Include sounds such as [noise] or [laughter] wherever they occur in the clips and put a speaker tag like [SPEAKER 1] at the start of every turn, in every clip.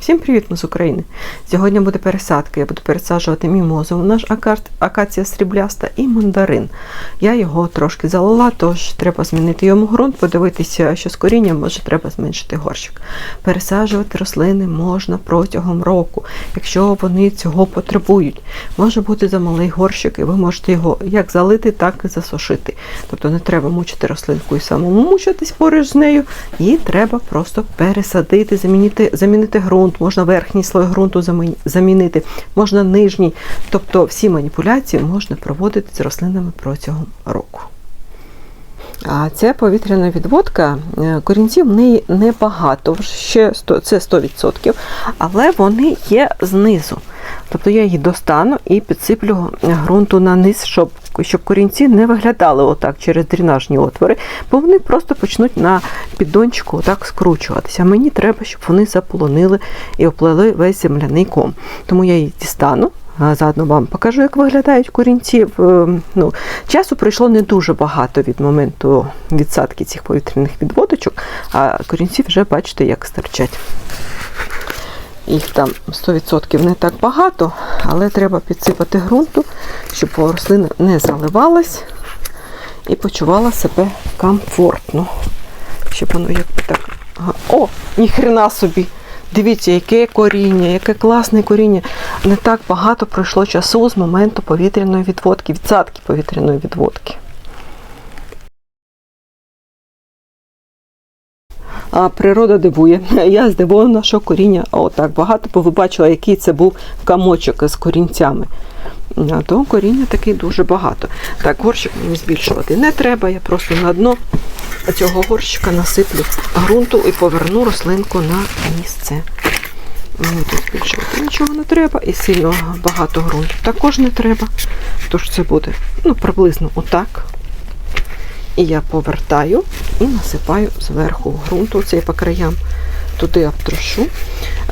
[SPEAKER 1] Всім привіт, ми з України! Сьогодні буде пересадка. Я буду пересаджувати мімозу. У нас акація срібляста і мандарин. Я його трошки залила, тож треба змінити йому ґрунт, подивитися, що з корінням може треба зменшити горщик. Пересаджувати рослини можна протягом року, якщо вони цього потребують. Може бути замалий горщик, і ви можете його як залити, так і засушити. Тобто не треба мучити рослинку і самому мучитись поруч з нею. Її треба просто пересадити, замінити, замінити ґрунт, можна верхній слой ґрунту замінити, можна нижній. Тобто всі маніпуляції можна проводити з рослинами протягом року. А ця повітряна відводка, е, корінців в неї небагато, ще 100, це 100%, але вони є знизу. Тобто я її достану і підсиплю ґрунту на низ, щоб, щоб корінці не виглядали отак через дренажні отвори, бо вони просто почнуть на піддончику отак скручуватися. Мені треба, щоб вони заполонили і оплели весь земляний ком. Тому я її дістану. Заодно вам покажу, як виглядають корінці. Е, Ну, часу пройшло не дуже багато від моменту відсадки цих повітряних відводочок, а корінці вже бачите, як стирчать. Їх там 100% не так багато, але треба підсипати ґрунту, щоб рослина не заливалась і почувала себе комфортно. Щоб воно якби так. О, ніхрена собі! Дивіться, яке коріння, яке класне коріння. Не так багато пройшло часу з моменту повітряної відводки, відсадки повітряної відводки. А природа дивує. [laughs] Я здивована, що коріння отак багато, бо ви бачили, який це був камочок з корінцями. А то коріння таки дуже багато. Так, горщик мені збільшувати не треба, я просто на дно цього горщика насиплю ґрунту і поверну рослинку на місце. Мені тут збільшувати нічого не треба і сильно багато ґрунту також не треба. Тож це буде ну, приблизно отак. І я повертаю і насипаю зверху ґрунту цей по краям. Туди обтрушу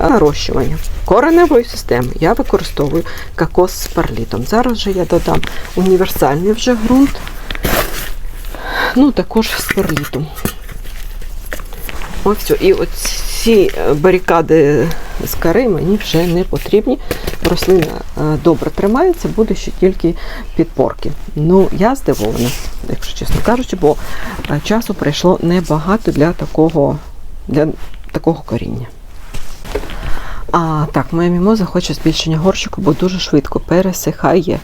[SPEAKER 1] нарощування. Кореневої системи я використовую кокос з парлітом. Зараз же я додам універсальний вже ґрунт, ну також з перлітом. Ось все. І от ці барикади з кари мені вже не потрібні. Рослина е, добре тримається, буде ще тільки підпорки. Ну, я здивована, якщо чесно кажучи, бо е, часу пройшло небагато для такого, для такого коріння. А так, моя мімоза хоче збільшення горщику, бо дуже швидко пересихає.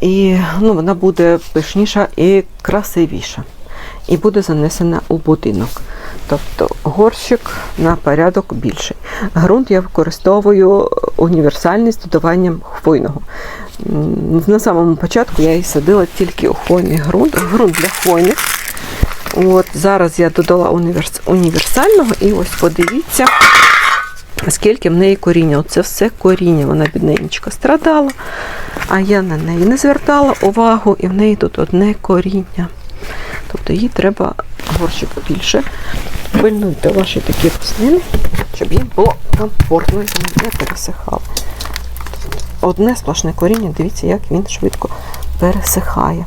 [SPEAKER 1] І ну, вона буде пишніша і красивіша. І буде занесена у будинок. Тобто горщик на порядок більший. Ґрунт я використовую універсальний з додаванням хвойного. На самому початку я її садила тільки хвойний ґрунт, ґрунт для хвойних. От Зараз я додала універс... універсального і ось подивіться, скільки в неї коріння. Оце все коріння. Вона бідненечка страдала, а я на неї не звертала увагу, і в неї тут одне коріння. Тобто їй треба горщик більше. Пильнуйте ваші такі рослини, щоб їм було комфортно і не пересихали. Одне сплошне коріння, дивіться, як він швидко пересихає.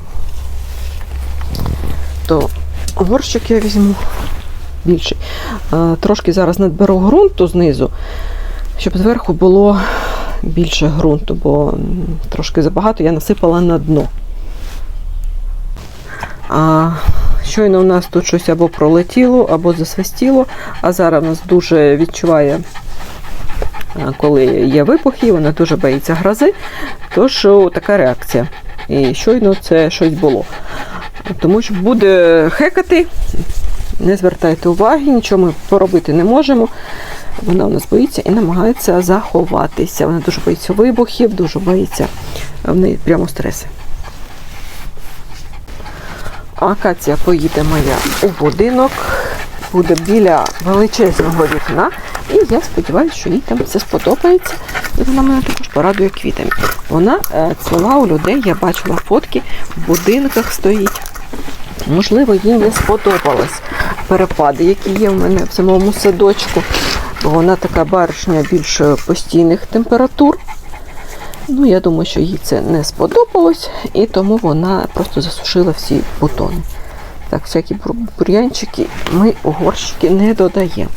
[SPEAKER 1] То горщик я візьму більший. Е, Трошки зараз надберу ґрунту знизу, щоб зверху було більше ґрунту, бо трошки забагато я насипала на дно. А щойно у нас тут щось або пролетіло, або засвистіло, а зараз у нас дуже відчуває, коли є вибухи, вона дуже боїться грози, тож така реакція. І щойно це щось було. Тому що буде хекати, не звертайте уваги, нічого ми поробити не можемо. Вона у нас боїться і намагається заховатися. Вона дуже боїться вибухів, дуже боїться в неї прямо стреси. Акація поїде моя у будинок, буде біля величезного вікна. І я сподіваюся, що їй там все сподобається. І вона мене також порадує квітами. Вона е, цвіла у людей, я бачила фотки, в будинках стоїть. Можливо, їй не сподобались перепади, які є в мене в самому садочку. Бо вона така баришня більш постійних температур. Ну, я думаю, що їй це не сподобалось, і тому вона просто засушила всі бутони. Так, всякі бур'янчики ми у горщики не додаємо.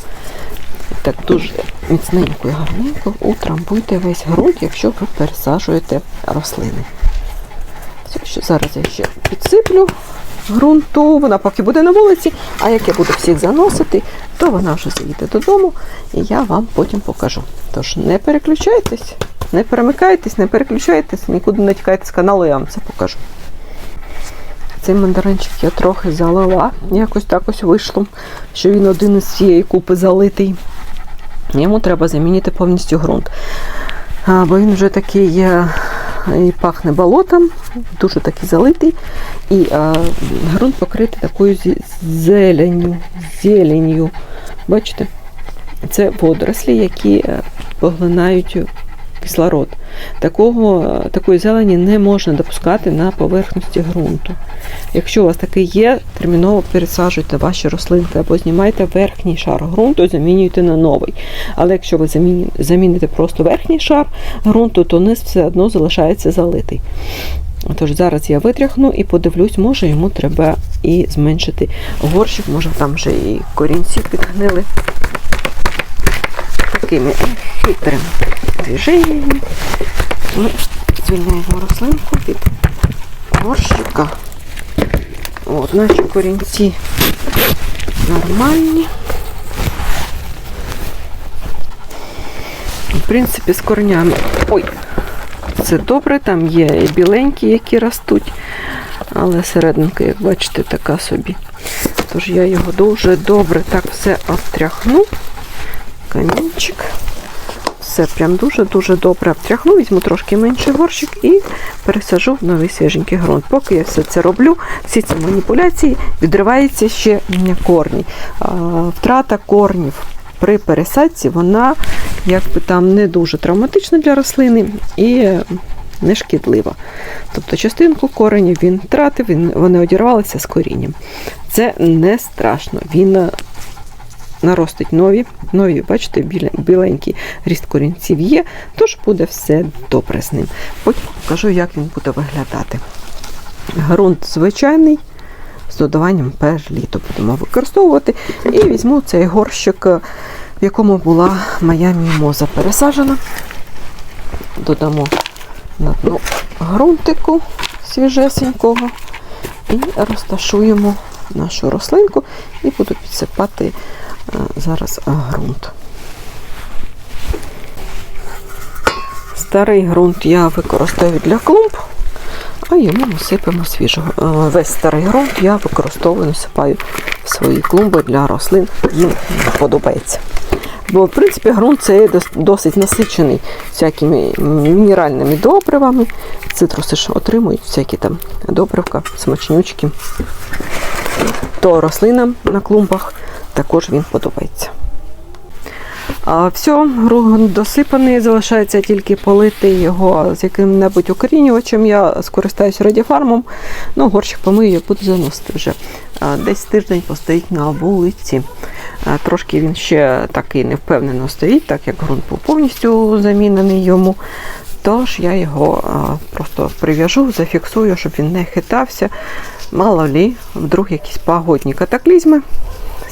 [SPEAKER 1] так дуже міцненько і гарненько утрамбуйте весь ґрунт, якщо ви пересаджуєте рослини. Що зараз я ще підсиплю ґрунту, вона поки буде на вулиці, а як я буду всіх заносити, то вона вже заїде додому і я вам потім покажу. Тож не переключайтесь, не перемикайтесь, не переключайтесь, нікуди не тікайте з каналу, я вам це покажу. Цей мандаринчик я трохи залила, якось так ось вийшло, що він один із цієї купи залитий. Йому треба замінити повністю ґрунт. Бо він вже такий е, і пахне болотом, дуже такий залитий. І а, ґрунт покритий такою зеленню. зеленью. Бачите? Це водорослі, які е, поглинають кислород. Такого, такої зелені не можна допускати на поверхності ґрунту. Якщо у вас таке є, терміново пересаджуйте ваші рослинки або знімайте верхній шар ґрунту і замінюйте на новий. Але якщо ви заміните просто верхній шар ґрунту, то низ все одно залишається залитий. Тож зараз я витряхну і подивлюсь, може йому треба і зменшити горщик, може там вже і корінці підгнили. Такими хитрими движеннями ми звільняємо рослинку від горщика. От, наші корінці нормальні. В принципі, з корнями. Ой, це добре, там є і біленькі, які ростуть, але серединка, як бачите, така собі. Тож я його дуже добре так все обтряхну. Камінчик. Все прям дуже-дуже добре обтряхну, візьму трошки менший горщик і пересажу в новий свіженький ґрунт. Поки я все це роблю, всі ці маніпуляції відриваються ще корні. Втрата корнів при пересадці, вона якби там не дуже травматична для рослини і не шкідлива. Тобто частинку коренів він втратив, вони одірвалися з корінням. Це не страшно. Він наростить нові, нові, бачите, біленький ріст корінців є, тож буде все добре з ним. Потім покажу, як він буде виглядати. Грунт звичайний, з додаванням перліту будемо використовувати. І візьму цей горщик, е, в якому була моя мімоза пересаджена. Додамо на дно ґрунтику свіжесенького і розташуємо нашу рослинку і буду підсипати зараз ґрунт. Старий ґрунт я використовую для клумб, а йому ми сипемо свіжого. Весь старий ґрунт я використовую, насипаю в свої клумби для рослин. Їм подобається. Бо, в принципі, ґрунт це досить насичений всякими мінеральними добривами. Цитруси ж отримують всякі там добривка, смачнючки. То рослинам на клумбах також він подобається. Все, ґрунт досипаний, залишається тільки полити його з яким-небудь укорінювачем. Я скористаюся радіфармом, ну, горщик помию, я буду заносити вже. Десь тиждень постоїть на вулиці. Трошки він ще такий невпевнено стоїть, так як ґрунт був повністю замінений йому. Тож я його просто прив'яжу, зафіксую, щоб він не хитався. Мало лі, вдруг якісь погодні катаклізми,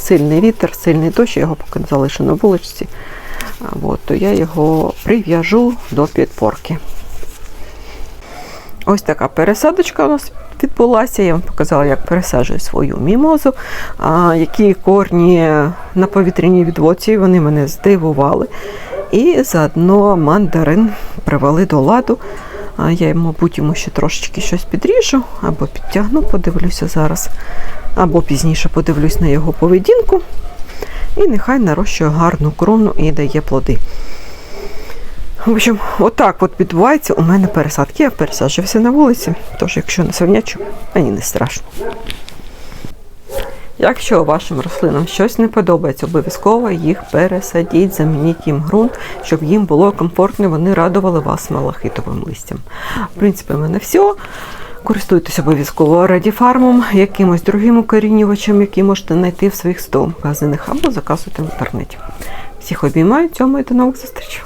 [SPEAKER 1] сильний вітер, сильний дощ, я його поки залишу на вуличці. От, то я його прив'яжу до підпорки. Ось така пересадочка у нас відбулася. Я вам показала, як пересаджую свою мімозу, а, які корні на повітряній відводці, вони мене здивували. І заодно мандарин привели до ладу. Я, мабуть, йому ще трошечки щось підріжу або підтягну, подивлюся зараз, або пізніше подивлюсь на його поведінку. І нехай нарощує гарну крону і дає плоди. В общем, отак от відбувається у мене пересадки. Я пересаджувався на вулиці, тож якщо не совнячу, мені не страшно. Якщо вашим рослинам щось не подобається, обов'язково їх пересадіть, замініть їм ґрунт, щоб їм було комфортно, вони радували вас малахитовим листям. В принципі, в мене все. Користуйтесь обов'язково радіфармом, якимось другим укорінювачем, який можете знайти в своїх 100 магазинах або заказуйте в інтернеті. Всіх обіймаю, цьому і до нових зустрічей.